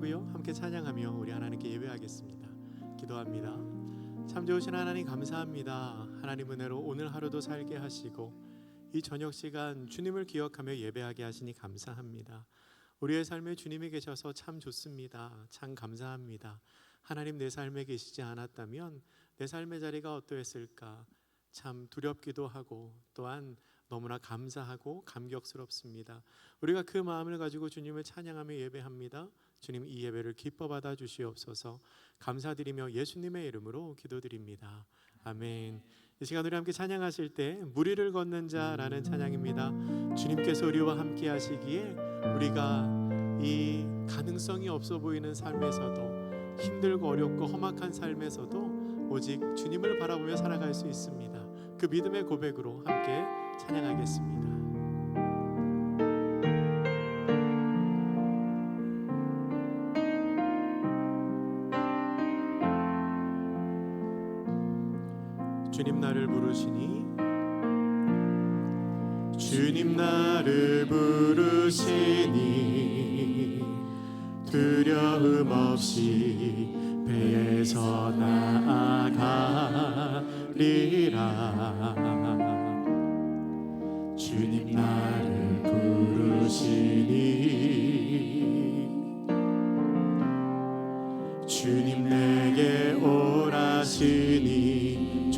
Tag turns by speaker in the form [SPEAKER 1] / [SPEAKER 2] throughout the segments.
[SPEAKER 1] 고요 함께 찬양하며 우리 하나님께 예배하겠습니다. 기도합니다. 참 좋으신 하나님 감사합니다. 하나님 은혜로 오늘 하루도 살게 하시고 이 저녁 시간 주님을 기억하며 예배하게 하시니 감사합니다. 우리의 삶에 주님이 계셔서 참 좋습니다. 참 감사합니다. 하나님 내 삶에 계시지 않았다면 내 삶의 자리가 어떠했을까? 참 두렵기도 하고 또한 너무나 감사하고 감격스럽습니다. 우리가 그 마음을 가지고 주님을 찬양하며 예배합니다. 주님 이 예배를 기뻐 받아 주시옵소서. 감사드리며 예수님의 이름으로 기도드립니다. 아멘. 이 시간 우리 함께 찬양하실 때 무리를 걷는 자라는 찬양입니다. 주님께서 우리와 함께 하시기에 우리가 이 가능성이 없어 보이는 삶에서도 힘들고 어렵고 험악한 삶에서도 오직 주님을 바라보며 살아갈 수 있습니다. 그 믿음의 고백으로 함께 찬양하겠습니다. 부르시니? 주님 나를 부르시니 두려움 없이 배에서 나아가리라. 주님 나를 부르시니 주님 내게 오라시니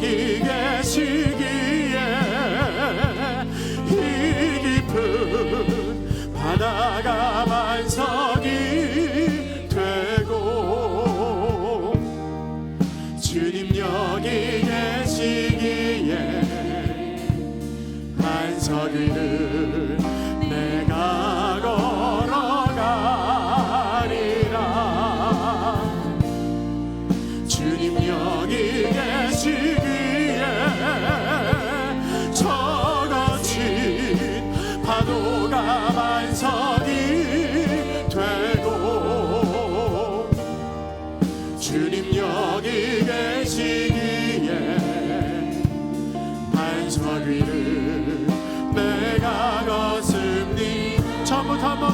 [SPEAKER 1] 여기 계시기에 이 깊은 바다가 반석이 되고 주님 여기 계시기에 반석 위를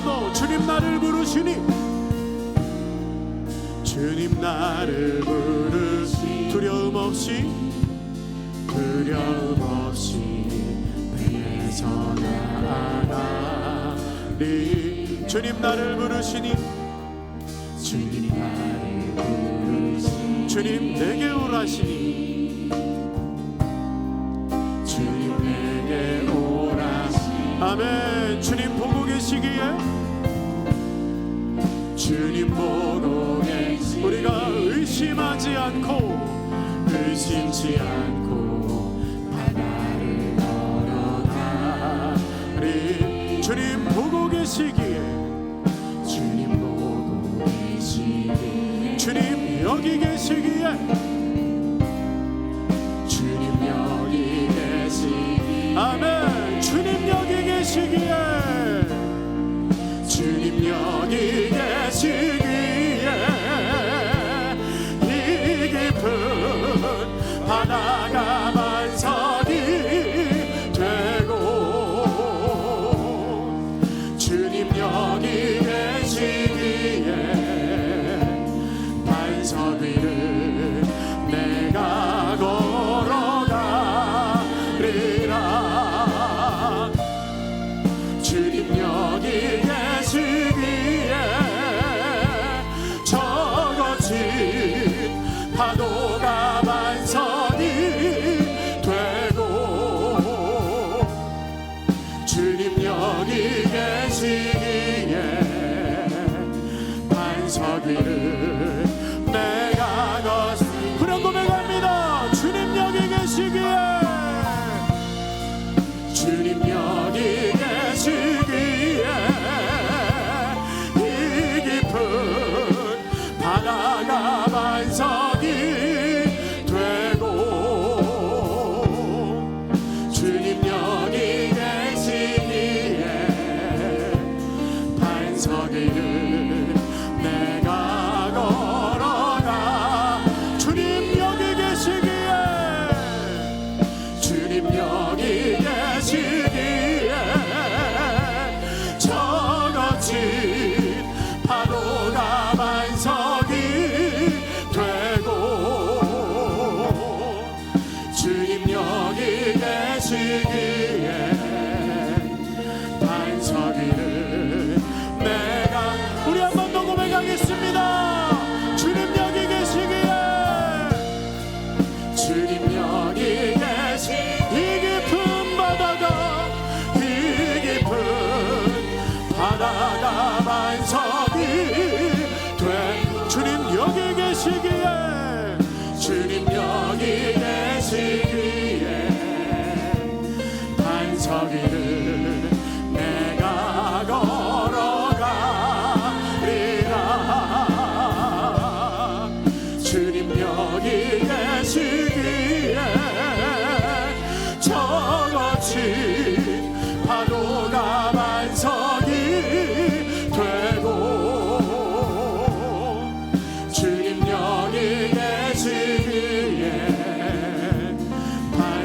[SPEAKER 1] 더 주님 나를 부르시니. 주님 나를 부르시. 두려움 없이 두려움 없이 배에서 나아가리 주님 나를 부르시니. 주님 나를 부르시니 주님 내게 오라시니 아멘. 주님 보고 계시기에? 주님 보고 계시 우리가 의심하지 않고 의심치 않고 바다를 걸어가리 주님 보고 계시기에 주님 보고 계시기에. 주님 여기 계시기에 여기 주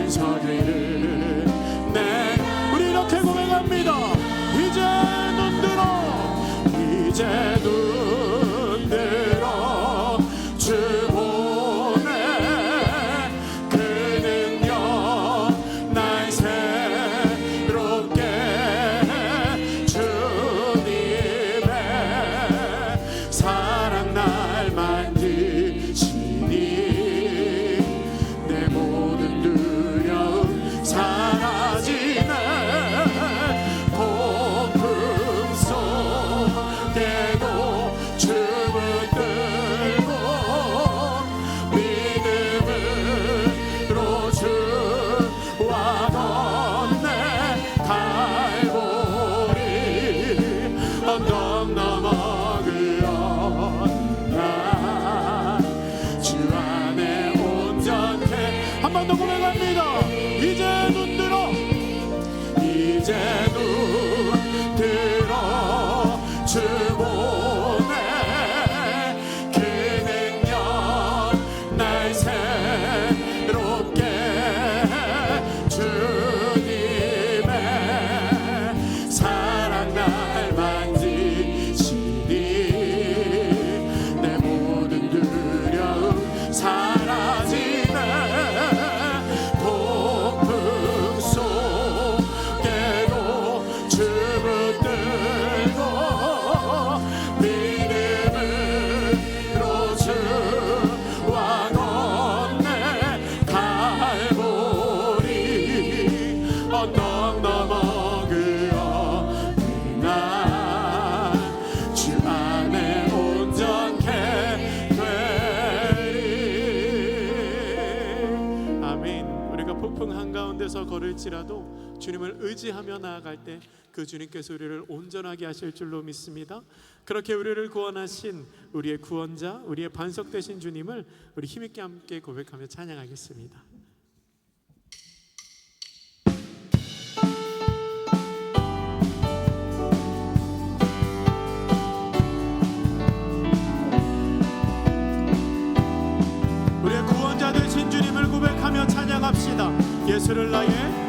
[SPEAKER 1] 은사를 할지라도 주님을 의지하며 나아갈 때 그 주님께서 우리를 온전하게 하실 줄로 믿습니다. 그렇게 우리를 구원하신 우리의 구원자, 우리의 반석 되신 주님을 우리 힘있게 함께 고백하며 찬양하겠습니다. 우리의 구원자 되신 주님을 고백하며 찬양합시다. 예수를 나의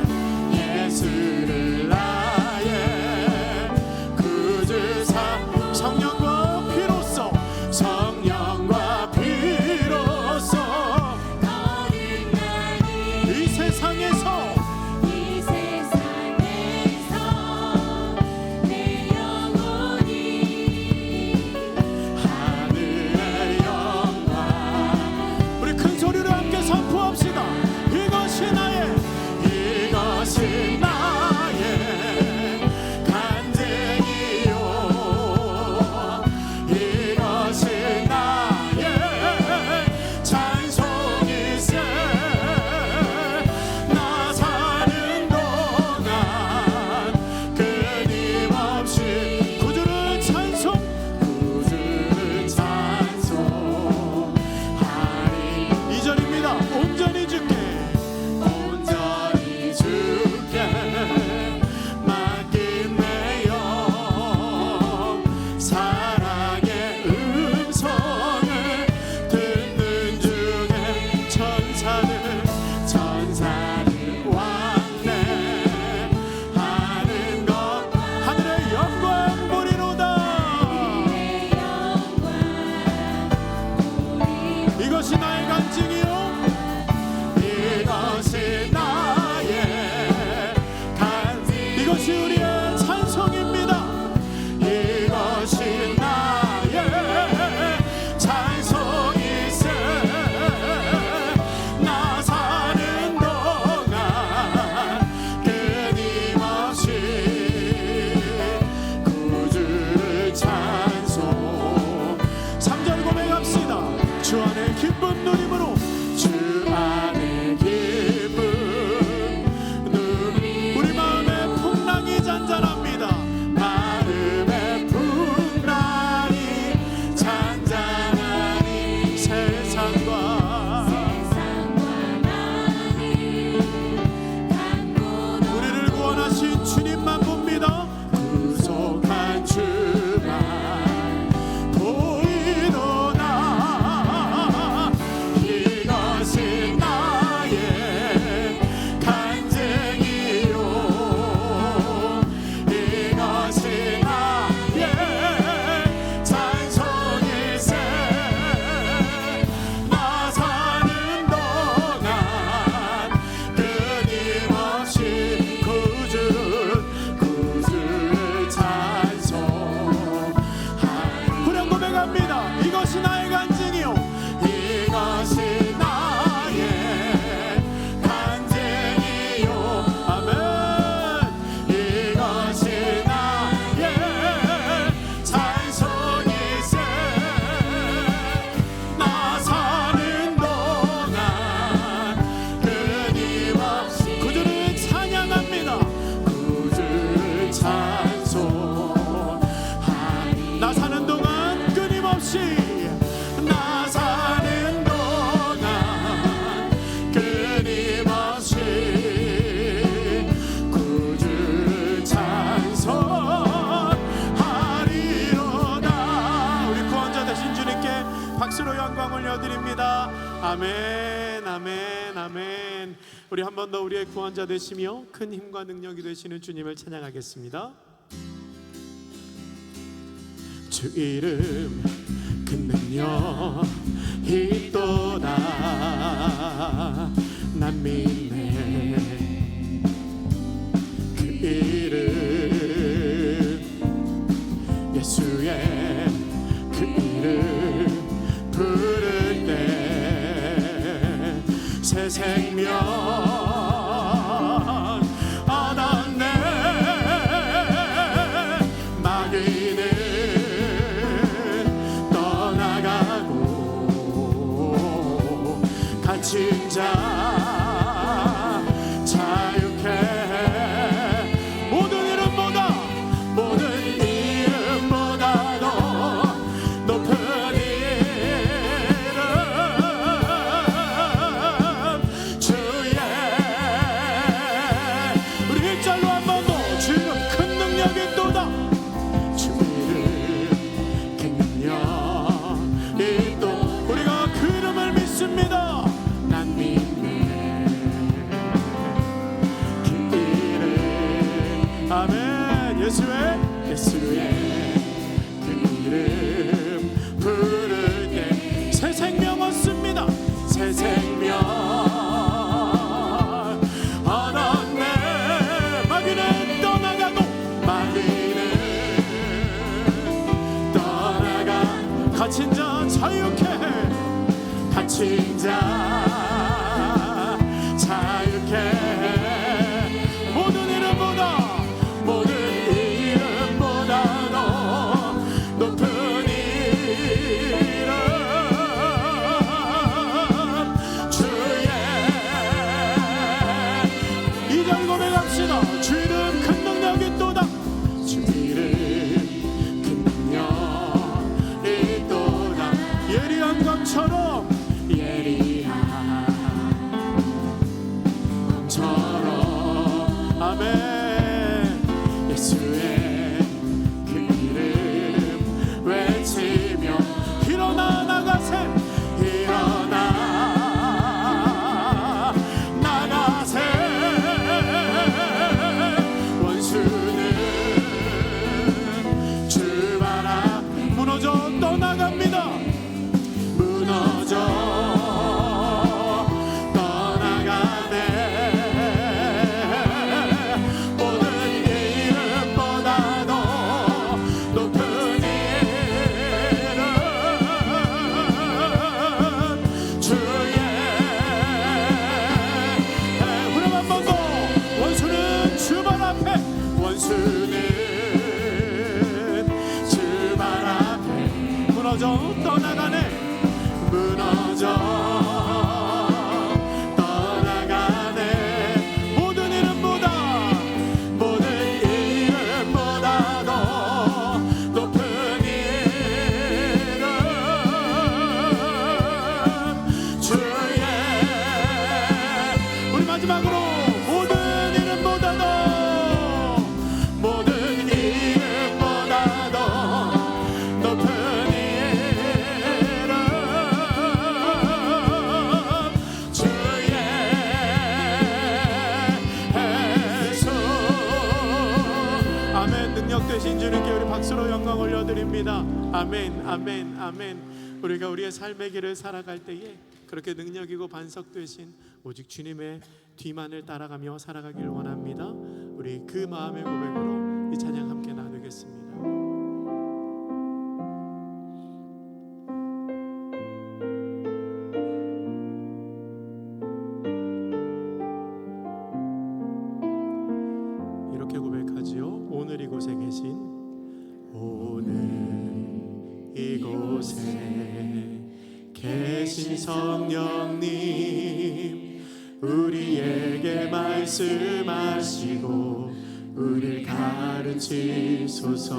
[SPEAKER 1] 아멘, 아멘, 아멘. 우리 한 번 더 우리의 구원자 되시며 큰 힘과 능력이 되시는 주님을 찬양하겠습니다. 주 이름 그 능력 있도다 난 믿네 그 이름 예수의 그 이름 때 새 생명 얻었네. 마귀는 떠나가고 갇힌 자 처럼 예리 올려드립니다. 아멘 아멘 아멘. 우리가 우리의 삶의 길을 살아갈 때에 그렇게 능력 이고 반석 되신 오직 주님의 뒤만을 따라가며 살아가길 원합니다. 우리 그 마음의 고백으로 이 찬양 함께 나누겠습니다 이곳에 계신 성령님 우리에게 말씀하시고 우리를 가르치소서.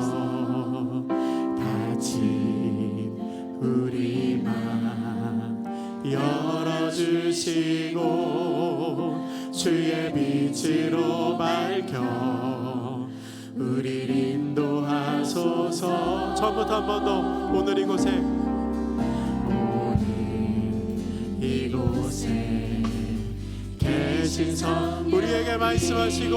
[SPEAKER 1] 다친 우리 맘 열어주시고 주의 빛으로 밝혀 우리를 인도 하소서. 처음부터 한 번 더 오늘 이곳에. 오늘
[SPEAKER 2] 이곳에
[SPEAKER 1] 계신 성 우리에게 말씀하시고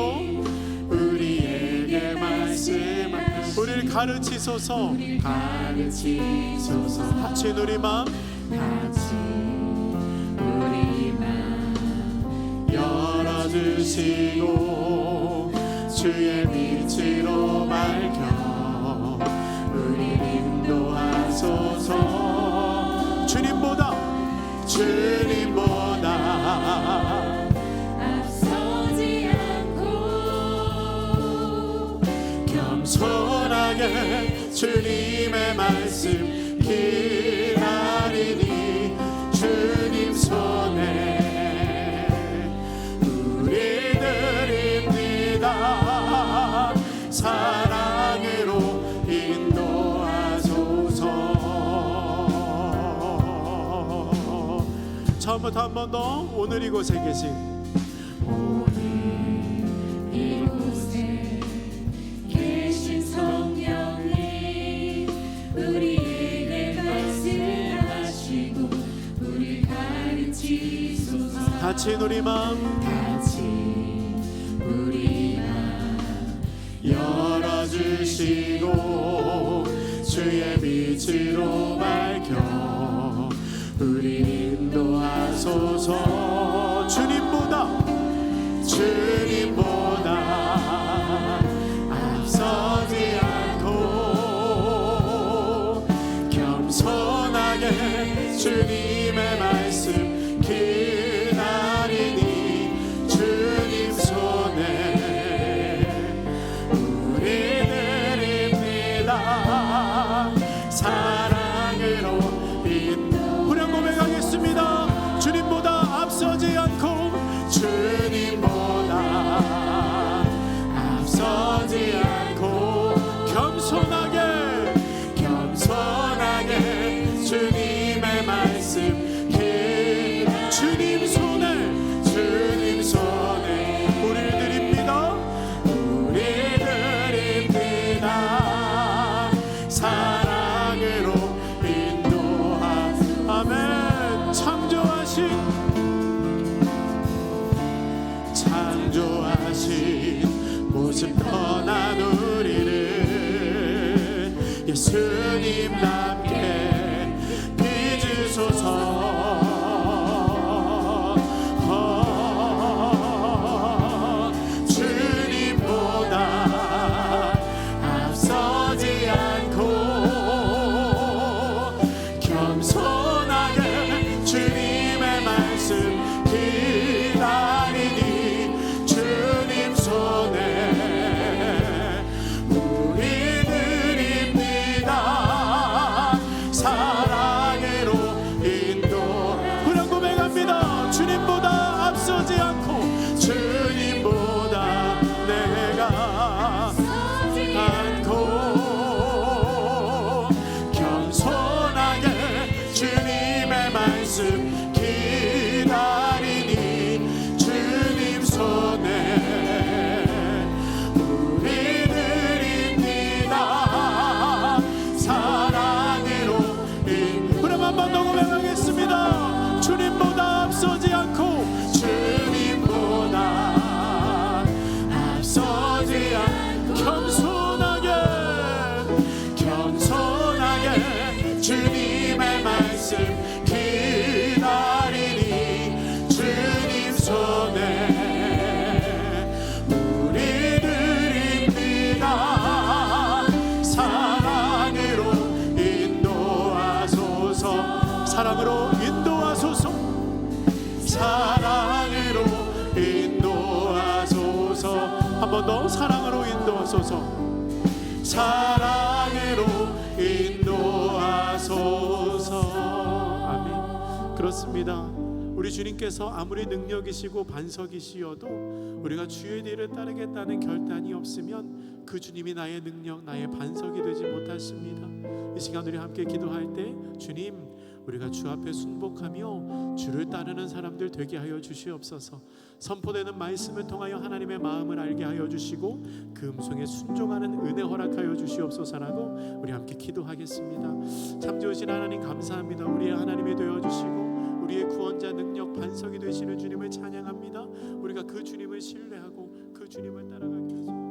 [SPEAKER 2] 우리에게 말씀하시고
[SPEAKER 1] 우리를 가르치소서.
[SPEAKER 2] 가르치소서.
[SPEAKER 1] 같이 우리 마음
[SPEAKER 2] 같이 우리 맘
[SPEAKER 1] 열어주시고 주의 빛으로 밝혀 주님보다
[SPEAKER 2] 앞서지 않고
[SPEAKER 1] 겸손하게 주님의 말씀 기다리니 주님 손에 우리들입니다 처음부터 한 번 더 오늘 이곳에 계신
[SPEAKER 2] 이곳에 계신 성령이 우리에게 말씀하시고 우리 가르치소서
[SPEAKER 1] 같이 우리 마음
[SPEAKER 2] 같이 우리 맘
[SPEAKER 1] 열어주시고 주의 빛으로 인도하소서. 주님보다 주님보다 앞서지 않고 겸손하게 주님의 말 예 더 사랑으로 인도하소서. 사랑으로 인도하소서. 아멘. 그렇습니다. 우리 주님께서 아무리 능력이시고 반석이시어도 우리가 주의 뒤를 따르겠다는 결단이 없으면 그 주님이 나의 능력 나의 반석이 되지 못하십니다. 이 시간 우리 함께 기도할 때 주님 우리가 주 앞에 순복하며 주를 따르는 사람들 되게 하여 주시옵소서. 선포되는 말씀을 통하여 하나님의 마음을 알게 하여 주시고 그 음성에 순종하는 은혜 허락하여 주시옵소서라고 우리 함께 기도하겠습니다. 참 좋으신 하나님 감사합니다. 우리의 하나님이 되어 주시고 우리의 구원자 능력 반석이 되시는 주님을 찬양합니다. 우리가 그 주님을 신뢰하고 그 주님을 따라가기를 소원합니다.